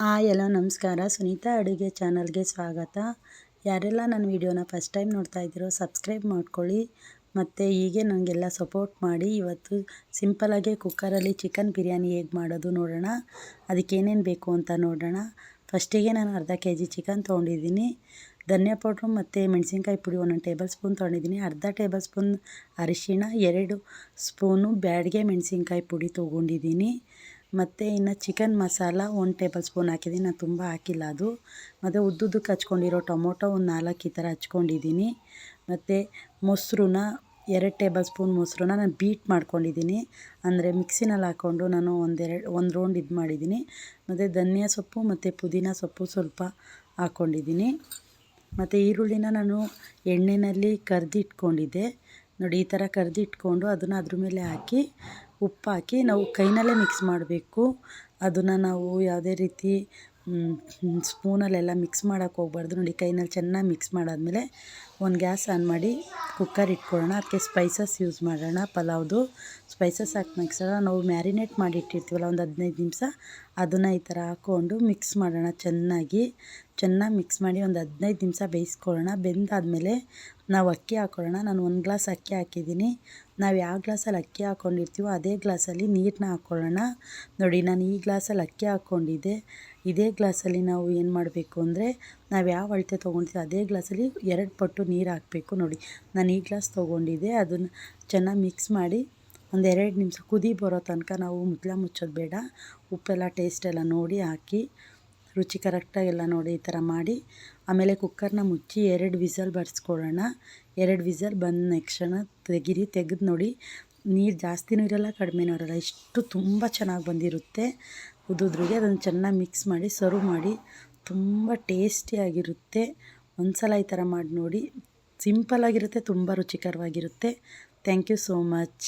Hi ಎಲ್ಲ ನಮಸ್ಕಾರ. ಸುನೀತಾ ಅಡುಗೆ ಚಾನಲ್ಗೆ ಸ್ವಾಗತ. ಯಾರೆಲ್ಲ ನನ್ನ ವಿಡಿಯೋನ ಫಸ್ಟ್ ಟೈಮ್ ನೋಡ್ತಾ ಇದ್ದೀರೋ ಸಬ್ಸ್ಕ್ರೈಬ್ ಮಾಡ್ಕೊಳ್ಳಿ. ಮತ್ತು ಹೀಗೆ ನನಗೆಲ್ಲ ಸಪೋರ್ಟ್ ಮಾಡಿ. ಇವತ್ತು ಸಿಂಪಲಾಗೆ ಕುಕ್ಕರಲ್ಲಿ ಚಿಕನ್ ಬಿರಿಯಾನಿ ಹೇಗೆ ಮಾಡೋದು ನೋಡೋಣ. ಅದಕ್ಕೆ ಏನೇನು ಬೇಕು ಅಂತ ನೋಡೋಣ. ಫಸ್ಟಿಗೆ ನಾನು ಅರ್ಧ ಕೆ ಜಿ ಚಿಕನ್ ತೊಗೊಂಡಿದ್ದೀನಿ. ಧನಿಯಾ ಪೌಡ್ರು ಮತ್ತು ಮೆಣಸಿನ್ಕಾಯಿ ಪುಡಿ ಒಂದೊಂದು ಟೇಬಲ್ ಸ್ಪೂನ್ ತೊಗೊಂಡಿದ್ದೀನಿ. ಅರ್ಧ ಟೇಬಲ್ ಸ್ಪೂನ್ ಅರಿಶಿಣ, ಎರಡು ಸ್ಪೂನು ಬ್ಯಾಡಿಗೆ ಮೆಣಸಿನ್ಕಾಯಿ ಪುಡಿ ತೊಗೊಂಡಿದ್ದೀನಿ. ಮತ್ತು ಇನ್ನು ಚಿಕನ್ ಮಸಾಲ ಒಂದು ಟೇಬಲ್ ಸ್ಪೂನ್ ಹಾಕಿದ್ದೀನಿ. ನಾನು ತುಂಬ ಹಾಕಿಲ್ಲ ಅದು. ಮತ್ತು ಉದ್ದುದ್ದಕ್ಕೆ ಹಚ್ಕೊಂಡಿರೋ ಟೊಮೊಟೊ ಒಂದು ನಾಲ್ಕು ಈ ಥರ ಹಚ್ಕೊಂಡಿದ್ದೀನಿ. ಮತ್ತು ಮೊಸರನ್ನ, ಎರಡು ಟೇಬಲ್ ಸ್ಪೂನ್ ಮೊಸರನ್ನ ನಾನು ಬೀಟ್ ಮಾಡ್ಕೊಂಡಿದ್ದೀನಿ. ಅಂದರೆ ಮಿಕ್ಸಿನಲ್ಲಿ ಹಾಕ್ಕೊಂಡು ನಾನು ಒಂದೆರಡು ಒಂದು ರೌಂಡ್ ಇದು ಮಾಡಿದ್ದೀನಿ. ಮತ್ತು ಧನಿಯಾ ಸೊಪ್ಪು ಮತ್ತು ಪುದೀನ ಸೊಪ್ಪು ಸ್ವಲ್ಪ ಹಾಕ್ಕೊಂಡಿದ್ದೀನಿ ಮತ್ತು ಈರುಳ್ಳಿನ ನಾನು ಎಣ್ಣೆಯಲ್ಲಿ ಕರೆದಿಟ್ಕೊಂಡಿದ್ದೆ. ನೋಡಿ, ಈ ಥರ ಕರೆದಿಟ್ಕೊಂಡು ಅದನ್ನು ಅದ್ರ ಮೇಲೆ ಹಾಕಿ ಉಪ್ಪು ಹಾಕಿ ನಾವು ಕೈನಲ್ಲೇ ಮಿಕ್ಸ್ ಮಾಡಬೇಕು. ಅದನ್ನು ನಾವು ಯಾವುದೇ ರೀತಿ ಸ್ಪೂನಲ್ಲೆಲ್ಲ ಮಿಕ್ಸ್ ಮಾಡೋಕ್ಕೆ ಹೋಗ್ಬಾರ್ದು. ನೋಡಿ, ಕೈನಲ್ಲಿ ಚೆನ್ನಾಗಿ ಮಿಕ್ಸ್ ಮಾಡಾದಮೇಲೆ ಒಂದು ಗ್ಯಾಸ್ ಆನ್ ಮಾಡಿ ಕುಕ್ಕರ್ ಇಟ್ಕೊಳ್ಳೋಣ. ಅದಕ್ಕೆ ಸ್ಪೈಸಸ್ ಯೂಸ್ ಮಾಡೋಣ. ಪಲಾವ್ದು ಸ್ಪೈಸಸ್ ಹಾಕಿ ಮಿಕ್ಸ್ ನಾವು ಮ್ಯಾರಿನೇಟ್ ಮಾಡಿ ಇಟ್ಟಿರ್ತೀವಲ್ಲ, ಒಂದು ಹದಿನೈದು ನಿಮಿಷ ಅದನ್ನು ಈ ಥರ ಹಾಕ್ಕೊಂಡು ಮಿಕ್ಸ್ ಮಾಡೋಣ ಚೆನ್ನಾಗಿ. ಚೆನ್ನಾಗಿ ಮಿಕ್ಸ್ ಮಾಡಿ ಒಂದು ಹದಿನೈದು ನಿಮಿಷ ಬೇಯಿಸ್ಕೊಳ್ಳೋಣ. ಬೆಂದಾದಮೇಲೆ ನಾವು ಅಕ್ಕಿ ಹಾಕೊಳ್ಳೋಣ. ನಾನು ಒಂದು ಗ್ಲಾಸ್ ಅಕ್ಕಿ ಹಾಕಿದ್ದೀನಿ. ನಾವು ಯಾವ ಗ್ಲಾಸಲ್ಲಿ ಅಕ್ಕಿ ಹಾಕ್ಕೊಂಡಿರ್ತೀವೋ ಅದೇ ಗ್ಲಾಸಲ್ಲಿ ನೀರನ್ನ ಹಾಕ್ಕೊಳ್ಳೋಣ ನೋಡಿ, ನಾನು ಈ ಗ್ಲಾಸಲ್ಲಿ ಅಕ್ಕಿ ಹಾಕ್ಕೊಂಡಿದ್ದೆ ಇದೇ ಗ್ಲಾಸಲ್ಲಿ ನಾವು ಏನು ಮಾಡಬೇಕು ಅಂದರೆ ನಾವು ಯಾವ ಅಳತೆ ತೊಗೊಳ್ತೀವಿ ಅದೇ ಗ್ಲಾಸಲ್ಲಿ ಎರಡು ಪಟ್ಟು ನೀರು ಹಾಕಬೇಕು ನೋಡಿ. ನಾನು ಈ ಗ್ಲಾಸ್ ತೊಗೊಂಡಿದ್ದೆ, ಅದನ್ನು ಚೆನ್ನಾಗಿ ಮಿಕ್ಸ್ ಮಾಡಿ ಒಂದು ಎರಡು ನಿಮಿಷ ಕುದಿ ಬರೋ ತನಕ ನಾವು ಮುಚ್ಚಳ ಮುಚ್ಚೋದು ಬೇಡ. ಉಪ್ಪೆಲ್ಲ ಟೇಸ್ಟೆಲ್ಲ ನೋಡಿ ಹಾಕಿ, ರುಚಿ ಕರೆಕ್ಟಾಗೆಲ್ಲ ನೋಡಿ ಈ ಥರ ಮಾಡಿ. ಆಮೇಲೆ ಕುಕ್ಕರ್ನ ಮುಚ್ಚಿ ಎರಡು ವಿಸಲ್ ಬಡಿಸ್ಕೊಳ್ಳೋಣ ಎರಡು ವಿಸಲ್ ಬಂದ ನೆಕ್ಷಣ ತೆಗಿರಿ, ತೆಗೆದು ನೋಡಿ. ನೀರು ಜಾಸ್ತಿನೂ ಇರೋಲ್ಲ, ಕಡಿಮೆನೂ ಇರೋಲ್ಲ, ಇಷ್ಟು ತುಂಬ ಚೆನ್ನಾಗಿ ಬಂದಿರುತ್ತೆ. ಉದುದ್ರಿಗೆ ಅದನ್ನು ಚೆನ್ನಾಗಿ ಮಿಕ್ಸ್ ಮಾಡಿ, ಸರ್ವ್ ಮಾಡಿ ತುಂಬ ಟೇಸ್ಟಿಯಾಗಿರುತ್ತೆ ಒಂದು ಸಲ ಈ ಥರ ಮಾಡಿ ನೋಡಿ. ಸಿಂಪಲ್ಲಾಗಿರುತ್ತೆ ತುಂಬ ರುಚಿಕರವಾಗಿರುತ್ತೆ. Thank you so much.